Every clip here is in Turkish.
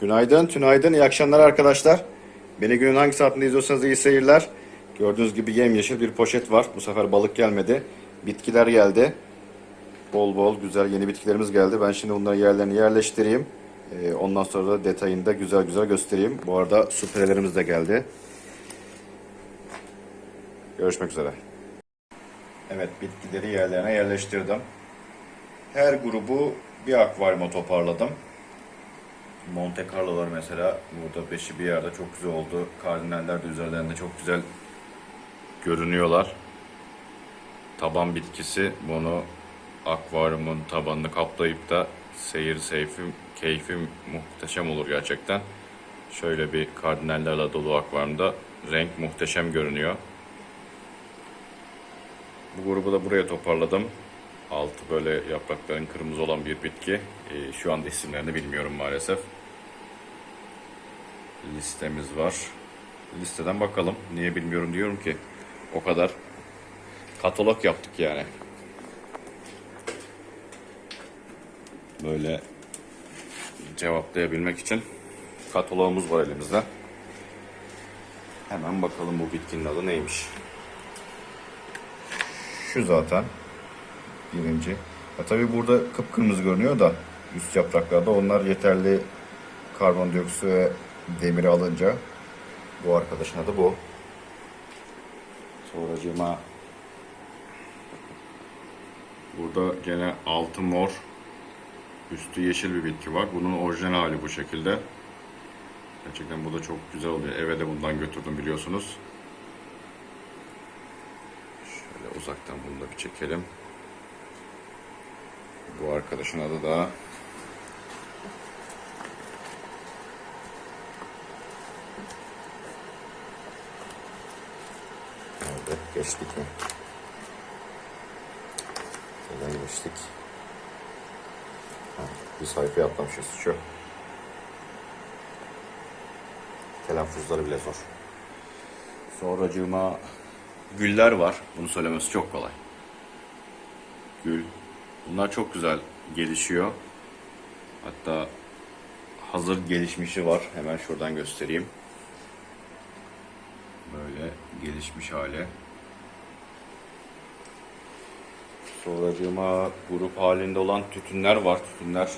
Günaydın, tünaydın, iyi akşamlar arkadaşlar. Beni günün hangi saatinde izliyorsanız iyi seyirler. Gördüğünüz gibi yemyeşil bir poşet var. Bu sefer balık gelmedi. Bitkiler geldi. Bol bol güzel yeni bitkilerimiz geldi. Ben şimdi bunları yerlerine yerleştireyim. Ee, ondan sonra da detayını da güzel güzel göstereyim. Bu arada süprelerimiz de geldi. Görüşmek üzere. Evet bitkileri yerlerine yerleştirdim. Her grubu bir akvaryuma toparladım. Monte Carlo'lar mesela burada beşi bir yerde çok güzel oldu. Kardinaller de üzerlerinde çok güzel görünüyorlar. Taban bitkisi bunu akvaryumun tabanını kaplayıp da seyir seyfi, keyfi muhteşem olur gerçekten. Şöyle bir kardinallerle dolu akvaryumda renk muhteşem görünüyor. Bu grubu da buraya toparladım. Altı böyle yaprakların kırmızı olan bir bitki. Ee, şu anda isimlerini bilmiyorum maalesef. Listemiz var. Listeden bakalım. Niye bilmiyorum diyorum ki. O kadar katalog yaptık yani. Böyle cevaplayabilmek için katalogumuz var elimizde. Hemen bakalım bu bitkinin adı neymiş. Şu zaten birinci. Ya tabii burada kıpkırmızı görünüyor da üst yapraklarda onlar yeterli karbondioksit ve demiri alınca bu arkadaşın adı bu. Sonracığıma burada gene altı mor üstü yeşil bir bitki var. Bunun orijinal hali bu şekilde. Gerçekten bu da çok güzel oluyor. Eve de bundan götürdüm biliyorsunuz. Şöyle uzaktan bunu da bir çekelim. Bu arkadaşın adı da Geçtik mi? Neden geçtik? Ha, bir sayfaya atlamışız. Şu. Telaffuzları bile zor. Sonracığıma güller var. Bunu söylemesi çok kolay. Gül. Bunlar çok güzel gelişiyor. Hatta hazır gelişmişi var. Hemen şuradan göstereyim. Böyle gelişmiş hali. Sonracığıma grup halinde olan tütünler var. Tütünler.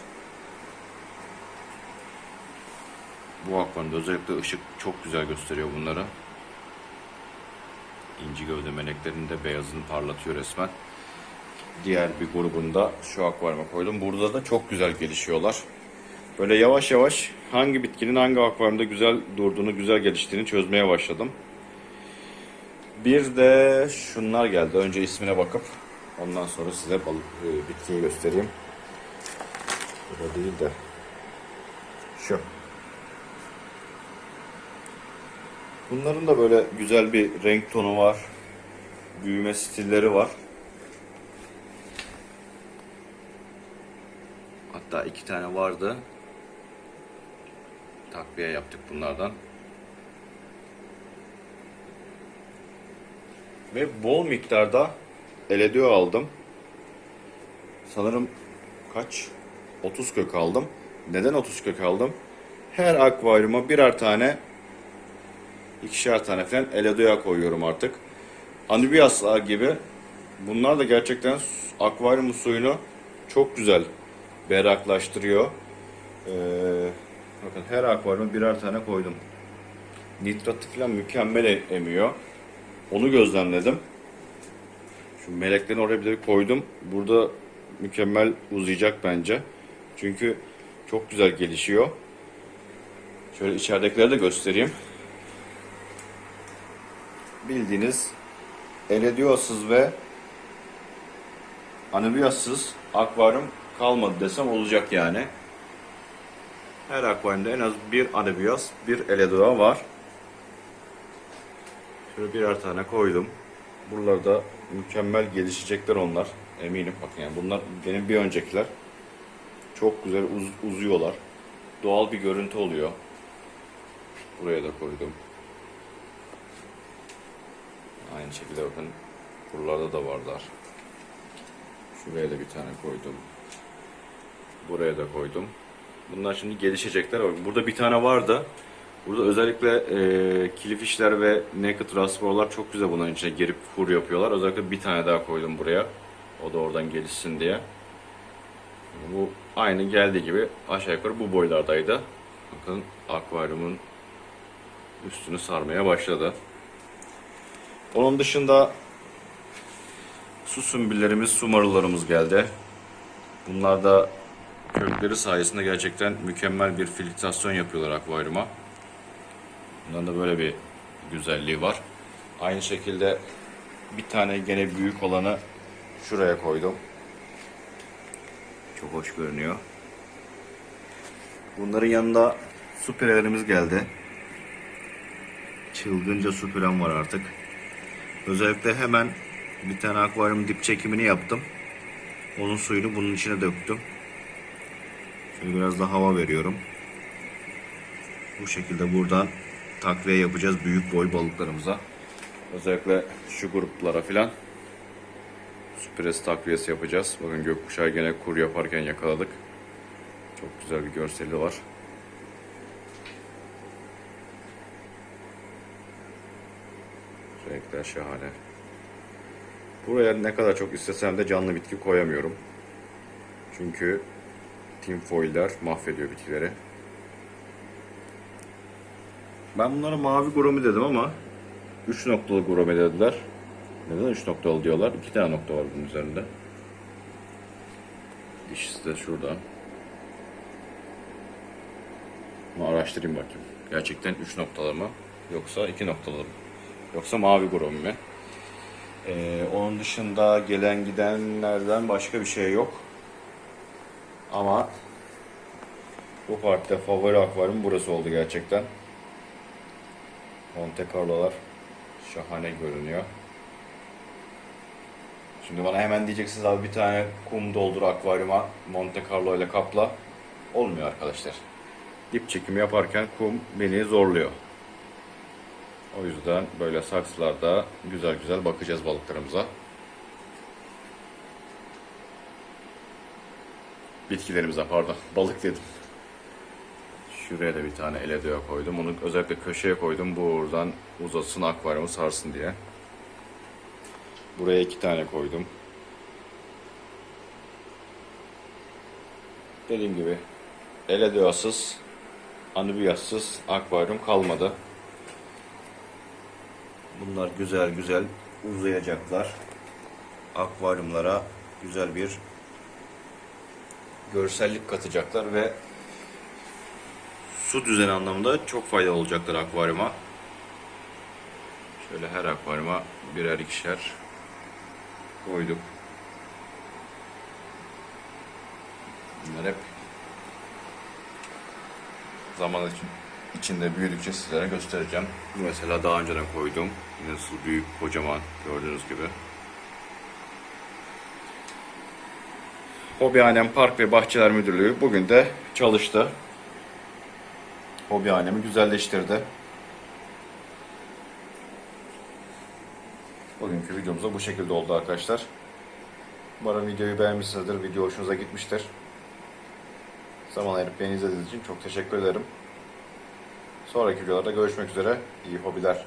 Bu akvaryumda özellikle ışık çok güzel gösteriyor bunları. İnci gövde meleklerinde beyazını parlatıyor resmen. Diğer bir grubunda şu akvaryuma koydum. Burada da çok güzel gelişiyorlar. Böyle yavaş yavaş hangi bitkinin hangi akvaryumda güzel durduğunu, güzel geliştiğini çözmeye başladım. Bir de şunlar geldi. Önce ismine bakıp ondan sonra size balık e, bitkiyi göstereyim. Burada değil de şu. Bunların da böyle güzel bir renk tonu var. Büyüme stilleri var. Hatta iki tane vardı. Takviye yaptık bunlardan. Ve bol miktarda eledio aldım. Sanırım kaç? 30 kök aldım. Neden 30 kök aldım? Her akvaryuma birer tane, ikişer tane falan eledoya koyuyorum artık. Anubiaslar gibi bunlar da gerçekten akvaryumun suyunu çok güzel berraklaştırıyor. Ee, bakın her akvaryuma birer tane koydum. Nitratı falan mükemmel e- emiyor. Onu gözlemledim. Şu meleklerin oraya bir de koydum. Burada mükemmel uzayacak bence. Çünkü çok güzel gelişiyor. Şöyle içeridekileri de göstereyim. Bildiğiniz elediosuz ve anubiassız akvaryum kalmadı desem olacak yani. Her akvaryumda en az bir anubias, bir eledoa var. Şöyle birer tane koydum. Buralarda mükemmel gelişecekler onlar. Eminim bakın yani bunlar benim bir öncekiler. Çok güzel uz- uzuyorlar. Doğal bir görüntü oluyor. Buraya da koydum. Aynı şekilde bakın buralarda da varlar. Şuraya da bir tane koydum. Buraya da koydum. Bunlar şimdi gelişecekler. Burada bir tane vardı. Burada özellikle e, kilifişler ve naked rasborlar çok güzel bunların içine girip kur yapıyorlar. Özellikle bir tane daha koydum buraya. O da oradan gelişsin diye. Bu aynı geldiği gibi aşağı yukarı bu boylardaydı. Bakın akvaryumun üstünü sarmaya başladı. Onun dışında su sümbüllerimiz, su marullarımız geldi. Bunlar da kökleri sayesinde gerçekten mükemmel bir filtrasyon yapıyorlar akvaryuma. Bunların da böyle bir güzelliği var. Aynı şekilde bir tane gene büyük olanı şuraya koydum. Çok hoş görünüyor. Bunların yanında su pirelerimiz geldi. Çılgınca su pirem var artık. Özellikle hemen bir tane akvaryum dip çekimini yaptım. Onun suyunu bunun içine döktüm. Şöyle biraz da hava veriyorum. Bu şekilde buradan takviye yapacağız büyük boy balıklarımıza. Özellikle şu gruplara filan süpres takviyesi yapacağız. Bakın gökkuşağı gene kur yaparken yakaladık. Çok güzel bir görseli var. Renkler şahane. Buraya ne kadar çok istesem de canlı bitki koyamıyorum. Çünkü tinfoiller mahvediyor bitkileri. Ben bunlara mavi gromi dedim ama 3 noktalı gromi dediler. Neden 3 noktalı diyorlar? 2 tane nokta var bunun üzerinde. Dişisi de şurada. Bunu araştırayım bakayım. Gerçekten 3 noktalı mı? Yoksa 2 noktalı mı? Yoksa mavi gromi mi? Ee, onun dışında gelen gidenlerden başka bir şey yok. Ama bu parkta favori akvaryum burası oldu gerçekten. Monte Carlo'lar şahane görünüyor. Şimdi bana hemen diyeceksiniz abi bir tane kum doldur akvaryuma Monte Carlo ile kapla. Olmuyor arkadaşlar. Dip çekimi yaparken kum beni zorluyor. O yüzden böyle saksılarda güzel güzel bakacağız balıklarımıza. Bitkilerimize pardon. Balık dedim. Şuraya da bir tane eledoya koydum. Onu özellikle köşeye koydum. Buradan uzasın akvaryumu sarsın diye. Buraya iki tane koydum. Dediğim gibi eledoyasız, anubiyassız akvaryum kalmadı. Bunlar güzel güzel uzayacaklar. Akvaryumlara güzel bir görsellik katacaklar ve su düzeni anlamında çok faydalı olacaklar akvaryuma. Şöyle her akvaryuma birer ikişer koyduk. Bunlar hep zaman için içinde büyüdükçe sizlere göstereceğim. Mesela daha önceden koydum. Nasıl büyük, kocaman gördüğünüz gibi. Hobihanem Park ve Bahçeler Müdürlüğü bugün de çalıştı. Hobihanemi güzelleştirdi. Bugünkü videomuz da bu şekilde oldu arkadaşlar. Umarım videoyu beğenmişsinizdir. Video hoşunuza gitmiştir. Zaman ayırıp beni izlediğiniz için çok teşekkür ederim. Sonraki videolarda görüşmek üzere. İyi hobiler.